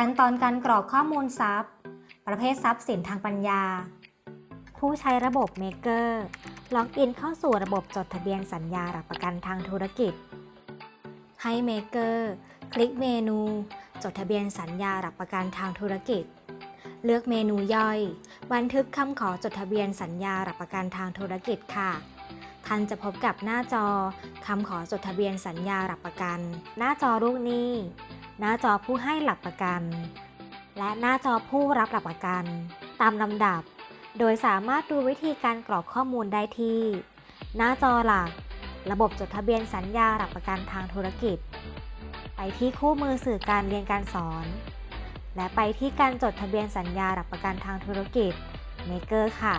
ขั้นตอนการกรอกข้อมูลทรัพย์ ประเภททรัพย์สินทางปัญญา ผู้ใช้ระบบ Maker ล็อกอินเข้าสู่ระบบจดทะเบียนสัญญาหลักประกันทางธุรกิจ ให้ Maker คลิกเมนู จดทะเบียนสัญญาหลักประกันทางธุรกิจ เลือกเมนูย่อย บันทึกคำขอจดทะเบียนสัญญาหลักประกันทางธุรกิจค่ะท่านจะพบกับหน้าจอคำขอจดทะเบียนสัญญาหลักประกัน หน้าจอลูกหนี้ หน้าจอผู้ให้หลักประกัน และหน้าจอผู้รับหลักประกัน ตามลำดับ โดยสามารถดูวิธีการกรอกข้อมูลได้ที่ หน้าจอหลัก ระบบจดทะเบียนสัญญาหลักประกันทางธุรกิจ ไปที่คู่มือสื่อการเรียนการสอน และไปที่การจดทะเบียนสัญญาหลักประกันทางธุรกิจ Maker ค่ะ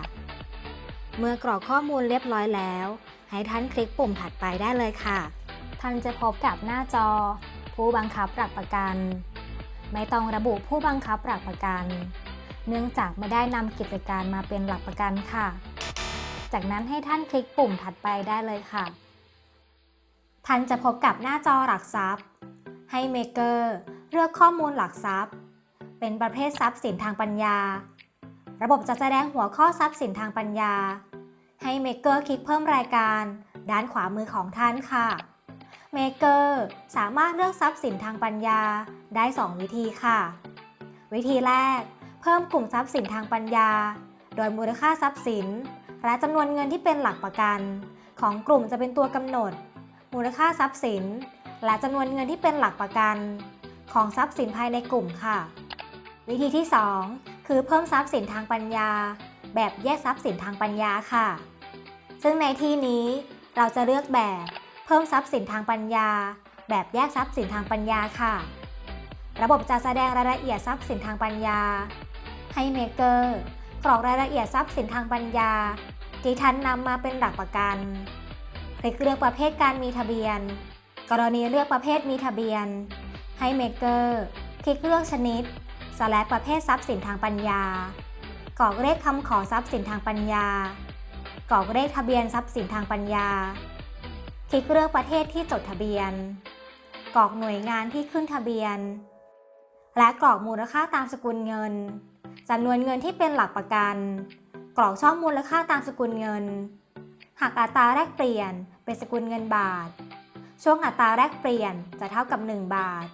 เมื่อกรอกข้อมูลเรียบร้อยแล้ว ให้ท่านคลิกปุ่มถัดไปได้เลยค่ะ ท่านจะพบกับหน้าจอ ผู้บังคับหลักประกัน ไม่ต้องระบุผู้บังคับหลักประกัน เนื่องจากไม่ได้นำกิจการมาเป็นหลักประกันค่ะ จากนั้นให้ท่านคลิกปุ่มถัดไปได้เลยค่ะ ท่านจะพบกับหน้าจอหลักทรัพย์ ให้ Maker เลือกข้อมูลหลักทรัพย์ เป็นประเภททรัพย์สินทางปัญญา ระบบจะแสดงหัวข้อทรัพย์สินทางปัญญา ให้ Maker คลิกเพิ่มรายการ ด้านขวามือของท่านค่ะ Maker สามารถเลือกทรัพย์สินทางปัญญาได้ 2 วิธีค่ะ วิธีแรก เพิ่มกลุ่มทรัพย์สินทางปัญญา โดยมูลค่าทรัพย์สิน และจำนวนเงินที่เป็นหลักประกัน ของกลุ่มจะเป็นตัวกำหนด มูลค่าทรัพย์สิน และจำนวนเงินที่เป็นหลักประกัน ของทรัพย์สินภายในกลุ่มค่ะ วิธีที่ 2 คือเพิ่มทรัพย์สินทางปัญญา แบบแยกทรัพย์สินทางปัญญาค่ะ ซึ่งในที่นี้เราจะเลือกแบบ เพิ่มทรัพย์สินทางปัญญา แบบแยกทรัพย์สินทางปัญญาค่ะ ระบบจะแสดงรายละเอียดทรัพย์สินทางปัญญา ให้เมเกอร์กรอกรายละเอียดทรัพย์สินทางปัญญาที่ท่านนำมาเป็นหลักประกันคลิกเลือกประเภทการมีทะเบียน กรณีเลือกประเภทมีทะเบียน ให้เมเกอร์คลิกเลือกชนิดสแลกประเภททรัพย์สินทางปัญญากรอกเลขคำขอทรัพย์สินทางปัญญากรอกเลขทะเบียนทรัพย์สินทางปัญญา คลิกเลือกประเทศที่จดทะเบียน กรอกหน่วยงานที่ขึ้นทะเบียน และกรอกมูลค่าตามสกุลเงินจำนวนเงินที่เป็นหลักประกัน กรอกช่องมูลค่าตามสกุลเงิน หากอัตราแลกเปลี่ยนเป็นสกุลเงินบาท ช่วงอัตราแลกเปลี่ยนจะเท่ากับ 1 บาท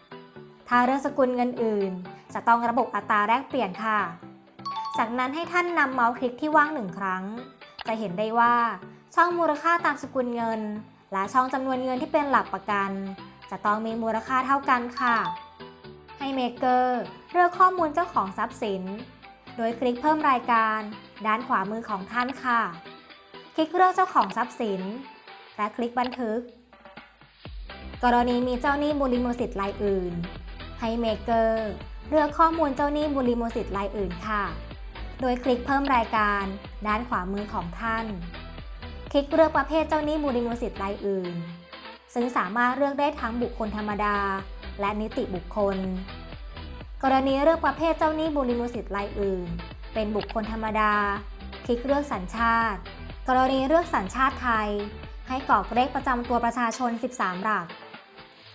ถ้าเลือกสกุลเงินอื่น จะต้องระบบอัตราแลกเปลี่ยนค่ะ จากนั้นให้ท่านนำเมาส์คลิกที่ว่างหนึ่งครั้ง จะเห็นได้ว่าช่องมูลค่าตามสกุลเงิน และช่องจำนวนเงินที่เป็นหลักประกัน จะต้องมีมูลค่าเท่ากันค่ะ ให้เมเกอร์เลือกข้อมูลเจ้าของทรัพย์สิน โดยคลิกเพิ่มรายการ ด้านขวามือของท่านค่ะ คลิกเลือกเจ้าของทรัพย์สิน และคลิกบันทึก กรณีมีเจ้าหนี้มูลลิมสิตรายอื่น ให้เมเกอร์เลือกข้อมูลเจ้าหนี้มูลลิมสิตรายอื่นค่ะ โดยคลิกเพิ่มรายการ ด้านขวามือของท่าน คลิกเลือกประเภทเจ้าหนี้มูลลิโมสิตรายอื่น ซึ่งสามารถเลือกได้ทั้งบุคคลธรรมดา และนิติบุคคล กรณีเลือกประเภทเจ้าหนี้มูลลิโมสิตรายอื่น เป็นบุคคลธรรมดา คลิกเลือกสัญชาติ กรณีเลือกสัญชาติไทย ให้กรอกเลขประจำตัวประชาชน 13 หลัก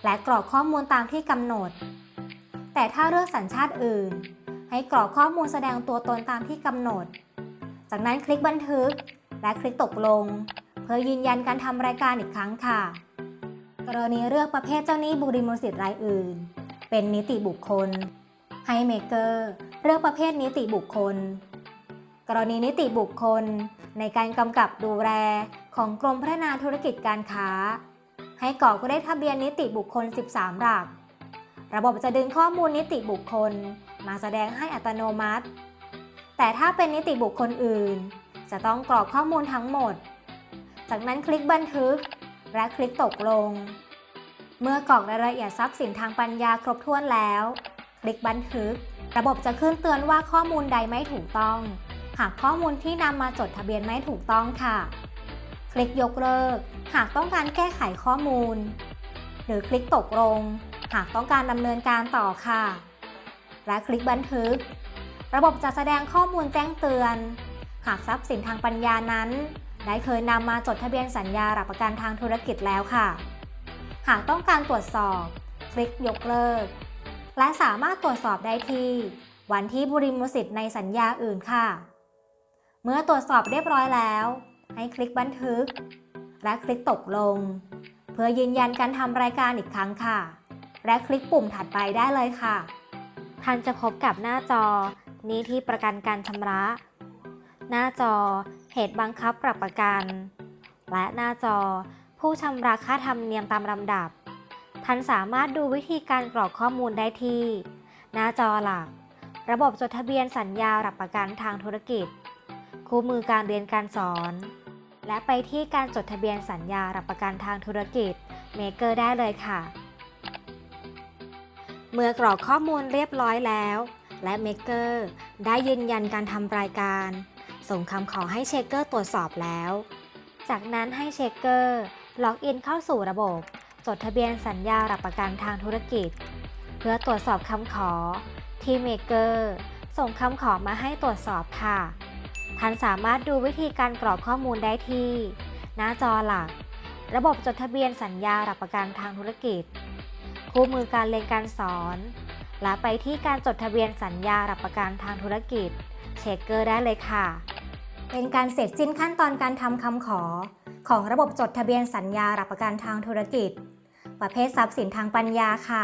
และกรอกข้อมูลตามที่กำหนด แต่ถ้าเลือกสัญชาติอื่น ให้กรอกข้อมูลแสดงตัวตนตามที่กำหนด จากนั้นคลิกบันทึก และคลิกตกลง เพื่อยืนยันการทำรายการอีกครั้งค่ะ กรณีเลือกประเภทเจ้าหนี้บุริมสิตรายอื่น เป็นนิติบุคคล ให้เมเกอร์เลือกประเภทนิติบุคคล กรณีนิติบุคคล ในการกำกับดูแลของกรมพัฒนาธุรกิจการค้า ให้กรอกเลขทะเบียนนิติบุคคล 13 หลัก ระบบจะดึงข้อมูลนิติบุคคล มาแสดงให้อัตโนมัติ แต่ถ้าเป็นนิติบุคคลอื่น จะต้องกรอกข้อมูลทั้งหมด จากนั้นคลิกบันทึก และคลิกตกลง เมื่อกรอกรายละเอียดทรัพย์สินทางปัญญาครบถ้วนแล้ว คลิกบันทึก ระบบจะขึ้นเตือนว่าข้อมูลใดไม่ถูกต้อง หากข้อมูลที่นำมาจดทะเบียนไม่ถูกต้องค่ะ คลิกยกเลิก หากต้องการแก้ไขข้อมูล หรือคลิกตกลง หากต้องการดำเนินการต่อค่ะ และคลิกบันทึก ระบบจะแสดงข้อมูลแจ้งเตือน หากทรัพย์สินทางปัญญานั้น ได้เคยนำมาจดทะเบียนสัญญาหลักประกันทางธุรกิจแล้วค่ะ หากต้องการตรวจสอบ คลิกยกเลิก และสามารถตรวจสอบได้ที่ วันที่บุริมสิทธิ์ในสัญญาอื่นค่ะ เมื่อตรวจสอบเรียบร้อยแล้ว ให้คลิกบันทึก และคลิกตกลง เพื่อยืนยันการทำรายการอีกครั้งค่ะ และคลิกปุ่มถัดไปได้เลยค่ะท่านจะพบกับหน้าจอ นี้ที่ประกันการชำระ หน้าจอ เหตุบังคับปรับประกัน และหน้าจอ ผู้ชำระค่าธรรมเนียมตามลำดับ ท่านสามารถดูวิธีการกรอกข้อมูลได้ที่ หน้าจอหลัก ระบบจดทะเบียนสัญญาหลักประกันทางธุรกิจ คู่มือการเรียนการสอน และไปที่การจดทะเบียนสัญญาหลักประกันทางธุรกิจเมเกอร์ได้เลยค่ะ เมื่อกรอกข้อมูลเรียบร้อยแล้วและเมเกอร์ได้ยืนยันการทำรายการ ส่งคำขอให้เชคเกอร์ตรวจสอบแล้ว จากนั้นให้เชคเกอร์ล็อกอินเข้าสู่ระบบ จดทะเบียนสัญญาหลักประกันทางธุรกิจ เพื่อตรวจสอบคำขอ ที่เมเกอร์ส่งคำขอมาให้ตรวจสอบค่ะ ท่านสามารถดูวิธีการกรอกข้อมูลได้ที่ หน้าจอหลัก ระบบจดทะเบียนสัญญาหลักประกันทางธุรกิจ คู่มือการเรียนการสอน และไปที่การจดทะเบียนสัญญาหลักประกันทางธุรกิจ เช็คเกอร์ได้เลยค่ะ เป็นการเสร็จสิ้นขั้นตอนการทำคำขอ ของระบบจดทะเบียนสัญญาหลักประกันทางธุรกิจ ประเภททรัพย์สินทางปัญญาค่ะ